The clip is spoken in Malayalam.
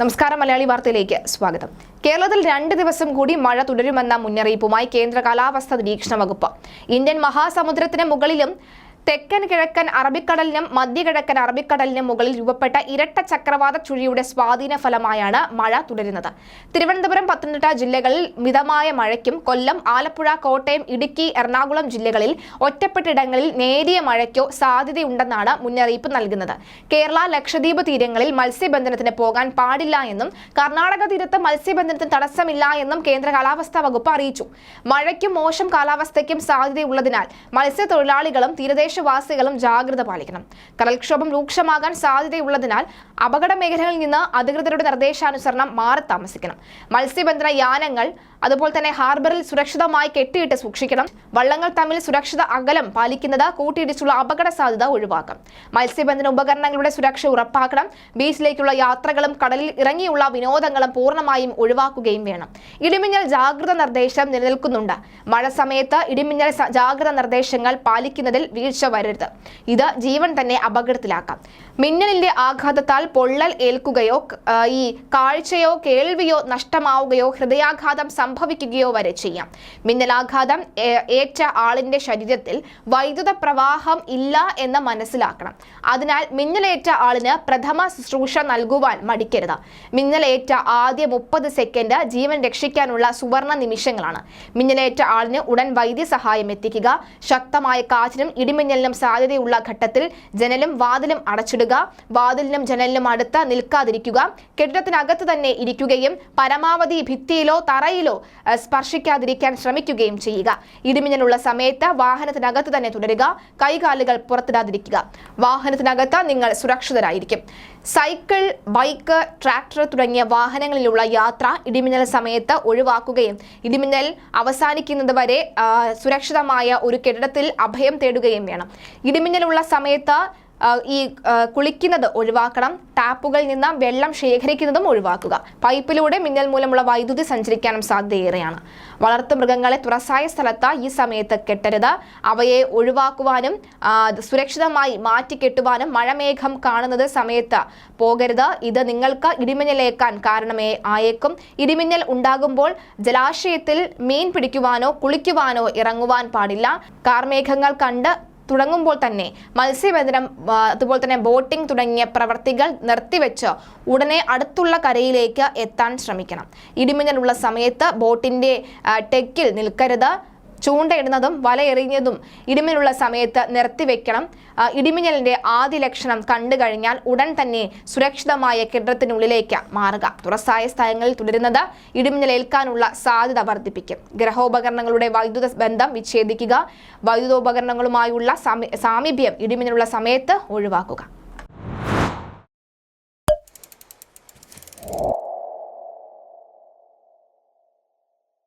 നമസ്കാരം മലയാളി വാർത്തയിലേക്ക് സ്വാഗതം. കേരളത്തിൽ രണ്ട് ദിവസം കൂടി മഴ തുടരുമെന്ന മുന്നറിയിപ്പുമായി കേന്ദ്ര കാലാവസ്ഥാ നിരീക്ഷണ വകുപ്പ്. ഇന്ത്യൻ മഹാസമുദ്രത്തിന് മുകളിലും തെക്കൻ കിഴക്കൻ അറബിക്കടലിനും മധ്യകിഴക്കൻ അറബിക്കടലിനും മുകളിൽ രൂപപ്പെട്ട ഇരട്ട ചക്രവാത ചുഴിയുടെ സ്വാധീന ഫലമായാണ് മഴ തുടരുന്നത്. തിരുവനന്തപുരം പത്തനംതിട്ട ജില്ലകളിൽ മിതമായ മഴയ്ക്കും കൊല്ലം ആലപ്പുഴ കോട്ടയം ഇടുക്കി എറണാകുളം ജില്ലകളിൽ ഒറ്റപ്പെട്ടിടങ്ങളിൽ നേരിയ മഴയ്ക്കോ സാധ്യതയുണ്ടെന്നാണ് മുന്നറിയിപ്പ് നൽകുന്നത്. കേരള ലക്ഷദ്വീപ് തീരങ്ങളിൽ മത്സ്യബന്ധനത്തിന് പോകാൻ പാടില്ല എന്നും കർണാടക തീരത്ത് മത്സ്യബന്ധനത്തിന് തടസ്സമില്ല എന്നും കേന്ദ്ര കാലാവസ്ഥാ വകുപ്പ് അറിയിച്ചു. മഴയ്ക്കും മോശം കാലാവസ്ഥയ്ക്കും സാധ്യതയുള്ളതിനാൽ മത്സ്യത്തൊഴിലാളികളും തീരദേശവാസികളും ജാഗ്രത പാലിക്കണം. കടൽക്ഷോഭം രൂക്ഷമാകാൻ സാധ്യതയുള്ളതിനാൽ അപകട മേഖലകളിൽ നിന്ന് അധികൃതരുടെ നിർദ്ദേശാനുസരണം മാറി താമസിക്കണം. മത്സ്യബന്ധന യാനങ്ങൾ അതുപോലെ തന്നെ ഹാർബറിൽ സുരക്ഷിതമായി കെട്ടിയിട്ട് സൂക്ഷിക്കണം. വള്ളങ്ങൾ തമ്മിൽ സുരക്ഷിത അകലം പാലിക്കുന്നത് കൂട്ടിയിടിച്ചുള്ള അപകട സാധ്യത ഒഴിവാക്കാം. മത്സ്യബന്ധന ഉപകരണങ്ങളുടെ സുരക്ഷ ഉറപ്പാക്കണം. ബീച്ചിലേക്കുള്ള യാത്രകളും കടലിൽ ഇറങ്ങിയുള്ള വിനോദങ്ങളും പൂർണമായും ഒഴിവാക്കുകയും വേണം. ഇടിമിന്നൽ ജാഗ്രത നിർദ്ദേശം നിലനിൽക്കുന്നുണ്ട്. മഴ സമയത്ത് ഇടിമിന്നൽ ജാഗ്രത നിർദ്ദേശങ്ങൾ പാലിക്കുന്നതിൽ വീഴ്ച വരരുത്. ഇത് ജീവൻ തന്നെ അപകടത്തിലാക്കാം. മിന്നലിന്റെ ആഘാതത്താൽ പൊള്ളൽ ഏൽക്കുകയോ ഈ കാഴ്ചയോ കേൾവിയോ നഷ്ടമാവുകയോ ഹൃദയാഘാതം സംഭവിക്കുകയോ വരെ ചെയ്യാം. മിന്നലാഘാതം ഏറ്റ ആളിന്റെ ശരീരത്തിൽ വൈദ്യുത പ്രവാഹം ഇല്ല എന്ന് മനസ്സിലാക്കണം. അതിനാൽ മിന്നലേറ്റ ആളിന് പ്രഥമ ശുശ്രൂഷ നൽകുവാൻ മടിക്കരുത്. മിന്നലേറ്റ ആദ്യ മുപ്പത് സെക്കൻഡ് ജീവൻ രക്ഷിക്കാനുള്ള സുവർണ നിമിഷങ്ങളാണ്. മിന്നലേറ്റ ആളിന് ഉടൻ വൈദ്യസഹായം എത്തിക്കുക ശക്തമായ കാറ്റിനും ഇടിമിന്നലിനും സാധ്യതയുള്ള ഘട്ടത്തിൽ ജനലും വാതിലും അടച്ചിടുക വാതിലിനും ജനലിനും അടുത്ത് നിൽക്കാതിരിക്കുക കെട്ടിടത്തിനകത്ത് തന്നെ ഇരിക്കുകയും പരമാവധി ഭിത്തിയിലോ തറയിലോ സ്പർശിക്കാതിരിക്കാൻ ശ്രമിക്കുകയും ചെയ്യുക. ഇടിമിന്നലുള്ള സമയത്ത് വാഹനത്തിനകത്ത് തന്നെ തുടരുക കൈകാലുകൾ പുറത്തിടാതിരിക്കുക. വാഹനത്തിനകത്ത് നിങ്ങൾ സുരക്ഷിതരായിരിക്കും. സൈക്കിൾ ബൈക്ക് ട്രാക്ടർ തുടങ്ങിയ വാഹനങ്ങളിലുള്ള യാത്ര ഇടിമിന്നൽ സമയത്ത് ഒഴിവാക്കുകയും ഇടിമിന്നൽ അവസാനിക്കുന്നത് വരെ സുരക്ഷിതമായ ഒരു കെട്ടിടത്തിൽ അഭയം തേടുകയും വേണം. ഇടിമിന്നലുള്ള സമയത്ത് ഈ കുളിക്കുന്നത് ഒഴിവാക്കണം. ടാപ്പുകളിൽ നിന്ന് വെള്ളം ശേഖരിക്കുന്നതും ഒഴിവാക്കുക. പൈപ്പിലൂടെ മിന്നൽ മൂലമുള്ള വൈദ്യുതി സഞ്ചരിക്കാനും സാധ്യതയേറെയാണ്. വളർത്തു മൃഗങ്ങളെ തുറസായ സ്ഥലത്ത് ഈ സമയത്ത് കെട്ടരുത്. അവയെ ഒഴിവാക്കുവാനും സുരക്ഷിതമായി മാറ്റിക്കെട്ടുവാനും മഴമേഘം കാണുന്നത് സമയത്ത് പോകരുത്. ഇത് നിങ്ങൾക്ക് ഇടിമിന്നലേക്കാൻ കാരണമേ ആയേക്കും. ഇടിമിന്നൽ ഉണ്ടാകുമ്പോൾ ജലാശയത്തിൽ മീൻ പിടിക്കുവാനോ കുളിക്കുവാനോ ഇറങ്ങുവാൻ പാടില്ല. കാർമേഘങ്ങൾ കണ്ട് തുടങ്ങുമ്പോൾ തന്നെ മത്സ്യബന്ധനം അതുപോലെ തന്നെ ബോട്ടിംഗ് തുടങ്ങിയ പ്രവർത്തികൾ നിർത്തിവെച്ച് ഉടനെ അടുത്തുള്ള കരയിലേക്ക് എത്താൻ ശ്രമിക്കണം. ഇടിമിന്നലുള്ള സമയത്ത് ബോട്ടിന്റെ ടെക്കിൽ നിൽക്കരുത്. ചൂണ്ടയിടുന്നതും വലയെറിയുന്നതും ഇടിമിനുള്ള സമയത്ത് നിർത്തിവെക്കണം. ഇടിമിന്നലിന്റെ ആദ്യ ലക്ഷണം കണ്ടു കഴിഞ്ഞാൽ ഉടൻ തന്നെ സുരക്ഷിതമായ കെട്ടിടത്തിനുള്ളിലേക്ക് മാറുക. തുറസായ സ്ഥലങ്ങളിൽ തുടരുന്നത് ഇടിമിന്നലേൽക്കാനുള്ള സാധ്യത വർദ്ധിപ്പിക്കും. ഗ്രഹോപകരണങ്ങളുടെ വൈദ്യുത ബന്ധം വിച്ഛേദിക്കുക. വൈദ്യുതോപകരണങ്ങളുമായുള്ള സാമീപ്യം ഇടിമിന്നലുള്ള സമയത്ത് ഒഴിവാക്കുക.